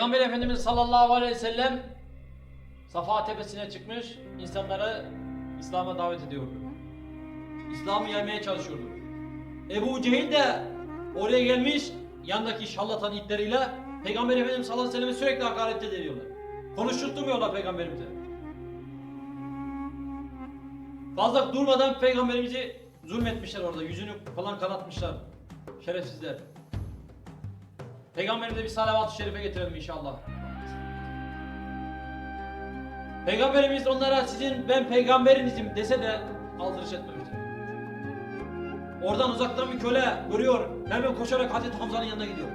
Peygamber Efendimiz sallallahu aleyhi ve sellem Safa tepesine çıkmış, insanları İslam'a davet ediyordu. İslam'ı yaymaya çalışıyordu. Ebu Cehil de oraya gelmiş, yandaki şallatan itleriyle Peygamber Efendimiz sallallahu aleyhi ve sellem'e sürekli hakaret ediyorlar. Konuşturtmuyorlar Peygamberimize. Fazla durmadan Peygamberimizi zulmetmişler orada, yüzünü falan kanatmışlar. Şerefsizler. Peygamberimize bir salavat-ı şerife getirelim inşallah. Peygamberimiz onlara sizin ben peygamberinizim dese de aldırış etmemiştir. Oradan uzaktan bir köle görüyor. Hemen koşarak Hazreti Hamza'nın yanına gidiyor.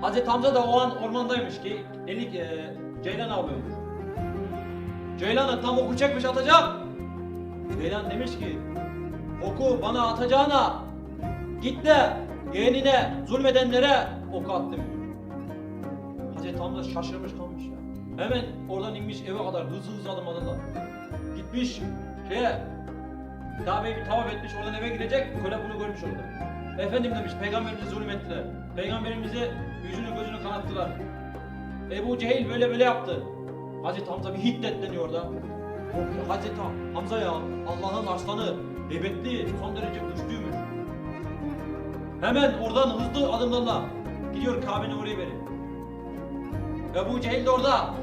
Hazreti Hamza da o an ormandaymış ki elik e, Ceylan avlıyormuş. Ceylan'a tam oku çekmiş atacak. Ceylan demiş ki oku bana atacağına git de yeğenine zulmedenlere oku at demiş. Hazreti Hamza şaşırmış kalmış ya. Hemen oradan inmiş eve kadar hızlı hızlı adım adımla. Gitmiş şeye Kabe'yi bir tavaf etmiş oradan eve gidecek köle bunu görmüş orada. Efendim demiş peygamberimize zulüm ettiler. Peygamberimize yüzünü gözünü kanattılar. Ebu Cehil böyle böyle yaptı. Hazreti Hamza bir hiddetleniyor orada. Hazreti Hamza ya Allah'ın aslanı heybetli son derece güçlüymüş. Hemen oradan hızlı adımlarla gidiyor Kabe'nin oraya beri. Ebu Cehil de orada.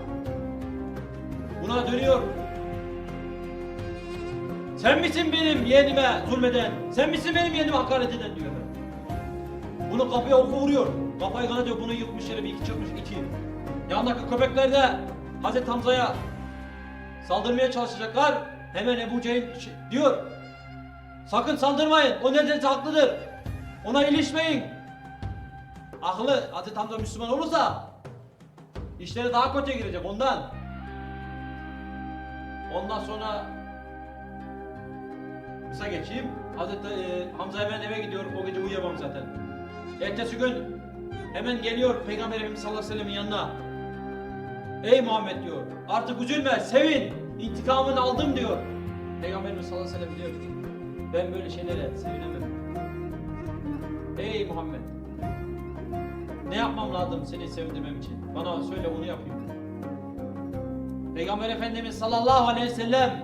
Buna dönüyor. Sen misin benim yeğenime zulmeden? Sen misin benim yeğenime hakaret eden diyor. Bunu kapıya oku vuruyor. Kafayı kanatıyor bunu yıkmış yere bir iki çırpmış iki. Yanındaki köpekler de Hazreti Hamza'ya saldırmaya çalışacaklar. Hemen Ebu Cehil ş- diyor. Sakın saldırmayın. O nedense haklıdır. Ona ilişmeyin. Aklı Hazreti Hamza Müslüman olursa işleri daha kötüye girecek ondan. Ondan sonra kısa geçeyim. Hazreti e, Hamza hemen eve gidiyor. O gece uyuyamam zaten. Ertesi gün hemen geliyor Peygamber Efendimiz sallallahu aleyhi ve sellem'in yanına. Ey Muhammed diyor. Artık üzülme, sevin. İntikamını aldım diyor. Peygamberimiz sallallahu aleyhi ve sellem diyor ki ben böyle şeylere sevinemem. Ey Muhammed. Ne yapmam lazım seni sevindirmem için? Bana söyle onu yapayım. Peygamber Efendimiz sallallahu aleyhi ve sellem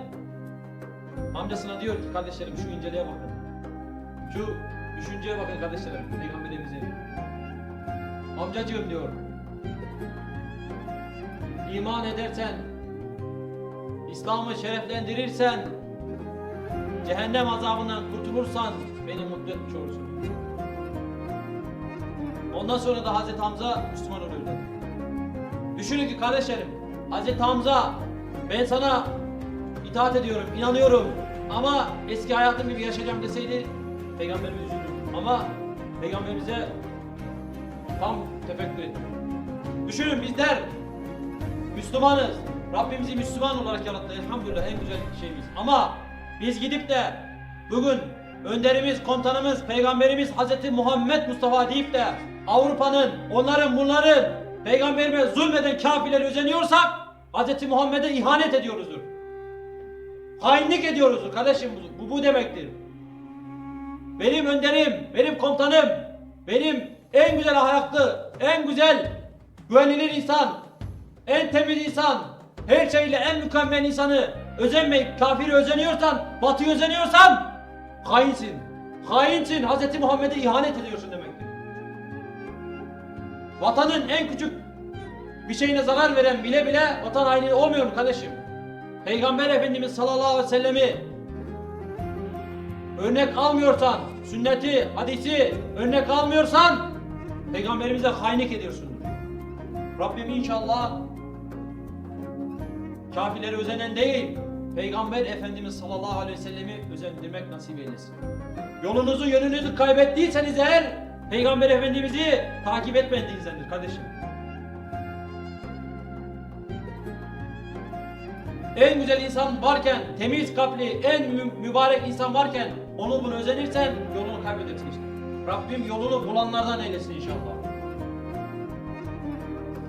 amcasına diyor ki kardeşlerim şu inceliğe bakın. Şu düşünceye bakın kardeşlerim. Peygamberimize. Amcacığım diyor. İman edersen, İslam'ı şereflendirirsen, cehennem azabından kurtulursan beni mutlu etmiş olursun. Ondan sonra da Hazreti Hamza Müslüman oluyor dedi. Düşünün ki kardeşlerim, Hazreti Hamza ben sana itaat ediyorum, inanıyorum ama eski hayatım gibi yaşayacağım deseydi Peygamberimiz üzülür. Ama Peygamberimize tam tefekkür etti. Düşünün bizler Müslümanız. Rabbimizi Müslüman olarak yarattı. Elhamdülillah en güzel şeyimiz. Ama biz gidip de bugün önderimiz, komutanımız, peygamberimiz Hz. Muhammed Mustafa deyip de Avrupa'nın, onların, bunların peygamberime zulmeden kafirleri özeniyorsak Hz. Muhammed'e ihanet ediyoruzdur. Hainlik ediyoruzdur kardeşim bu, bu, demektir. Benim önderim, benim komutanım, benim en güzel ahlaklı, en güzel güvenilir insan, en temiz insan, her şeyle en mükemmel insanı özenmeyip kafiri özeniyorsan, batıyı özeniyorsan hainsin. Hainsin. Hz. Muhammed'e ihanet ediyorsun demektir. Vatanın en küçük bir şeyine zarar veren bile bile vatan haini olmuyor mu kardeşim? Peygamber Efendimiz sallallahu aleyhi ve sellemi örnek almıyorsan, sünneti, hadisi örnek almıyorsan peygamberimize hainlik ediyorsun. Rabbim inşallah kafirleri özenen değil, Peygamber Efendimiz sallallahu aleyhi ve sellemi özendirmek nasip eylesin. Yolunuzu, yönünüzü kaybettiyseniz eğer Peygamber Efendimiz'i takip etmediğinizdendir kardeşim. En güzel insan varken, temiz kalpli, en mü- mübarek insan varken onu bunu özenirsen yolunu kaybedersin işte. Rabbim yolunu bulanlardan eylesin inşallah.